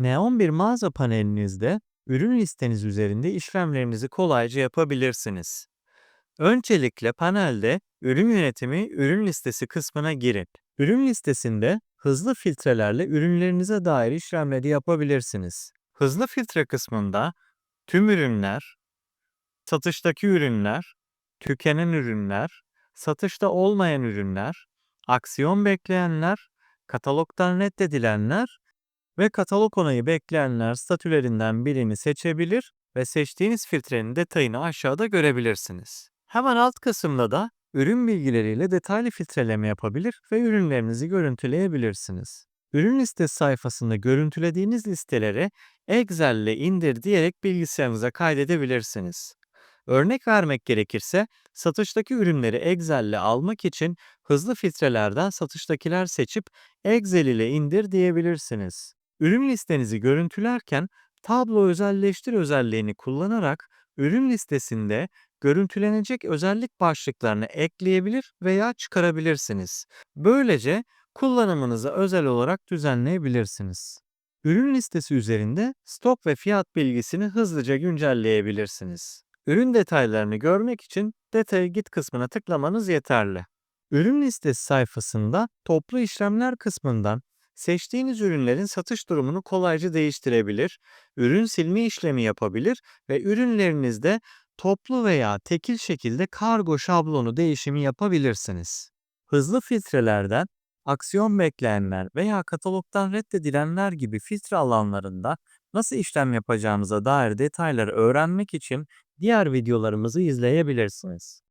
Neon bir mağaza panelinizde ürün listeniz üzerinde işlemlerinizi kolayca yapabilirsiniz. Öncelikle panelde ürün yönetimi ürün listesi kısmına girin. Ürün listesinde hızlı filtrelerle ürünlerinize dair işlemleri yapabilirsiniz. Hızlı filtre kısmında tüm ürünler, satıştaki ürünler, tükenen ürünler, satışta olmayan ürünler, aksiyon bekleyenler, katalogdan reddedilenler ve katalog onayı bekleyenler statülerinden birini seçebilir ve seçtiğiniz filtrenin detayını aşağıda görebilirsiniz. Hemen alt kısımda da ürün bilgileriyle detaylı filtreleme yapabilir ve ürünlerinizi görüntüleyebilirsiniz. Ürün listesi sayfasında görüntülediğiniz listeleri Excel ile indir diyerek bilgisayarınıza kaydedebilirsiniz. Örnek vermek gerekirse satıştaki ürünleri Excel ile almak için hızlı filtrelerden satıştakiler seçip Excel ile indir diyebilirsiniz. Ürün listenizi görüntülerken tablo özelleştir özelliğini kullanarak ürün listesinde görüntülenecek özellik başlıklarını ekleyebilir veya çıkarabilirsiniz. Böylece kullanımınıza özel olarak düzenleyebilirsiniz. Ürün listesi üzerinde stok ve fiyat bilgisini hızlıca güncelleyebilirsiniz. Ürün detaylarını görmek için Detaya git kısmına tıklamanız yeterli. Ürün listesi sayfasında toplu işlemler kısmından seçtiğiniz ürünlerin satış durumunu kolayca değiştirebilir, ürün silme işlemi yapabilir ve ürünlerinizde toplu veya tekil şekilde kargo şablonu değişimi yapabilirsiniz. Hızlı filtrelerden aksiyon bekleyenler veya katalogdan reddedilenler gibi filtre alanlarında nasıl işlem yapacağınıza dair detayları öğrenmek için diğer videolarımızı izleyebilirsiniz.